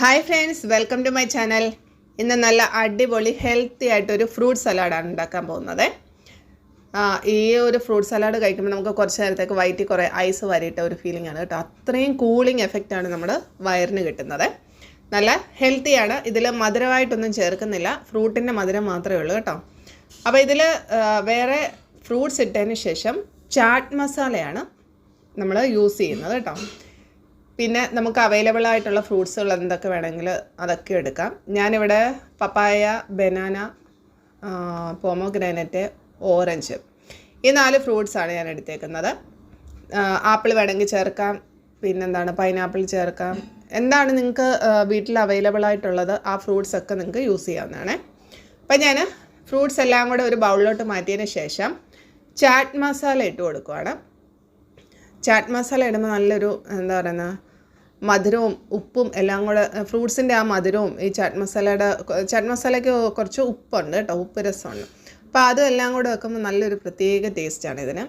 Hi friends welcome to my channel ഇന്ന് നല്ല അടിപൊളി ഹെൽത്തി ആയിട്ടൊരു ഫ്രൂട്ട് സലാഡാണ് ഉണ്ടാക്കാൻ പോകുന്നത്. ഈ ഒരു ഫ്രൂട്ട് സലാഡ് കഴിക്കുമ്പോൾ നമുക്ക് കുറച്ച് നേരത്തേക്ക് വയറ്റിൽ കുറേ ഐസ് വരയിട്ട ഒരു ഫീലിംഗ് ആണ് കേട്ടോ. അത്രയും കൂളിംഗ് ആണ് നമ്മുടെ വയറിന് കിട്ടുന്നത്. നല്ല ഹെൽത്തിയാണ് ഇതിൽ മധുരമായിട്ടൊന്നും ചേർക്കുന്നില്ല. ഫ്രൂട്ടിന്റെ മധുരം മാത്രമേ ഉള്ളൂ കേട്ടോ. അപ്പോൾ ഇതിൽ വേറെ ഫ്രൂട്ട്സ് ഇട്ടതിന് ശേഷം ചാട്ട് മസാലയാണ് നമ്മൾ യൂസ് ചെയ്യുന്നത് കേട്ടോ. പിന്നെ നമുക്ക് അവൈലബിൾ ആയിട്ടുള്ള ഫ്രൂട്ട്സുകൾ എന്തൊക്കെ വേണമെങ്കിൽ അതൊക്കെ എടുക്കാം. ഞാനിവിടെ പപ്പായ ബനാന പോമോഗ്രാനറ്റ് ഓറഞ്ച് ഈ നാല് ഫ്രൂട്ട്സാണ് ഞാൻ എടുത്തേക്കുന്നത്. ആപ്പിൾ വേണമെങ്കിൽ ചേർക്കാം. പിന്നെന്താണ്? പൈനാപ്പിൾ ചേർക്കാം. എന്താണ് നിങ്ങൾക്ക് വീട്ടിൽ അവൈലബിൾ ആയിട്ടുള്ളത്? ആ ഫ്രൂട്ട്സ് ഒക്കെ നിങ്ങൾക്ക് യൂസ് ചെയ്യാവുന്നതാണ്. അപ്പം ഞാൻ ഫ്രൂട്ട്സ് എല്ലാം കൂടെ ഒരു ബൗളിലോട്ട് മാറ്റിയതിന് ശേഷം ചാറ്റ് മസാല ഇട്ട് കൊടുക്കുവാണ്. ചാറ്റ് മസാല ഇടുമ്പോൾ നല്ലൊരു എന്താ പറയുന്നത് മധുരവും ഉപ്പും എല്ലാം കൂടെ ഫ്രൂട്ട്സിന്റെ ആ മധുരവും ഈ ചാറ്റ് മസാലയുടെ ചാറ്റ് മസാലയ്ക്ക് കുറച്ച് ഉപ്പുണ്ട് കേട്ടോ ഉപ്പ് രസമുണ്ട്. അപ്പോൾ അതും എല്ലാം കൂടെ വെക്കുമ്പോൾ നല്ലൊരു പ്രത്യേക ടേസ്റ്റാണ് ഇതിന്.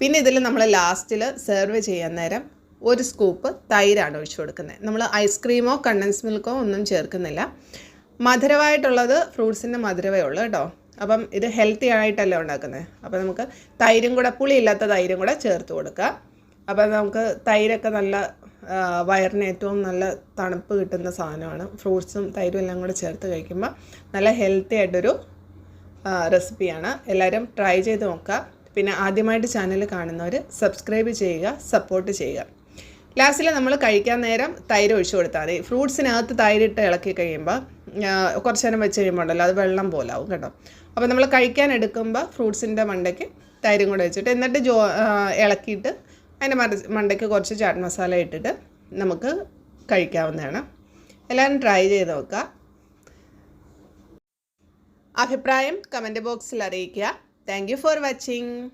പിന്നെ ഇതിൽ നമ്മൾ ലാസ്റ്റിൽ സെർവ് ചെയ്യാൻ നേരം ഒരു സ്കൂപ്പ് തൈരാണ് ഒഴിച്ചു കൊടുക്കുന്നത് നമ്മൾ ഐസ്ക്രീമോ കണ്ടൻസ് മിൽക്കോ ഒന്നും ചേർക്കുന്നില്ല. മധുരമായിട്ടുള്ളത് ഫ്രൂട്ട്സിന്റെ മധുരമേ ഉള്ളൂ കേട്ടോ. അപ്പം ഇത് ഹെൽത്തി ആയിട്ടല്ലേ ഉണ്ടാക്കുന്നത് അപ്പം നമുക്ക് തൈരും കൂടെ പുളിയില്ലാത്ത തൈരും കൂടെ ചേർത്ത് കൊടുക്കുക അപ്പം നമുക്ക് തൈരൊക്കെ നല്ല വയറിന് ഏറ്റവും നല്ല തണുപ്പ് കിട്ടുന്ന സാധനമാണ്. ഫ്രൂട്ട്സും തൈരും എല്ലാം കൂടെ ചേർത്ത് കഴിക്കുമ്പോൾ നല്ല ഹെൽത്തി ആയിട്ടൊരു റെസിപ്പിയാണ്. എല്ലാവരും ട്രൈ ചെയ്ത് നോക്കുക. പിന്നെ ആദ്യമായിട്ട് ചാനൽ കാണുന്നവർ സബ്സ്ക്രൈബ് ചെയ്യുക സപ്പോർട്ട് ചെയ്യുക. ലാസ്റ്റിൽ നമ്മൾ കഴിക്കാൻ നേരം തൈര് ഒഴിച്ചു കൊടുത്താൽ മതി. ഫ്രൂട്ട്സിനകത്ത് തൈരിട്ട് ഇളക്കി കഴിയുമ്പോൾ കുറച്ച് നേരം വെച്ച് കഴിയുമ്പോൾ ഉണ്ടല്ലോ അത് വെള്ളം പോലാവും കേട്ടോ. അപ്പോൾ നമ്മൾ കഴിക്കാൻ എടുക്കുമ്പോൾ ഫ്രൂട്ട്സിന്റെ മണ്ടയ്ക്ക് തൈരും കൂടെ വെച്ചിട്ട് എന്നിട്ട് ജോ ഇളക്കിയിട്ട് അതിന്റെ മറ മണ്ടയ്ക്ക് കുറച്ച് ചാട്ട് മസാല ഇട്ടിട്ട് നമുക്ക് കഴിക്കാവുന്നതാണ്. എല്ലാവരും ട്രൈ ചെയ്ത് നോക്കുക. അഭിപ്രായം കമന്റ് ബോക്സിൽ അറിയിക്കുക. Thank for watching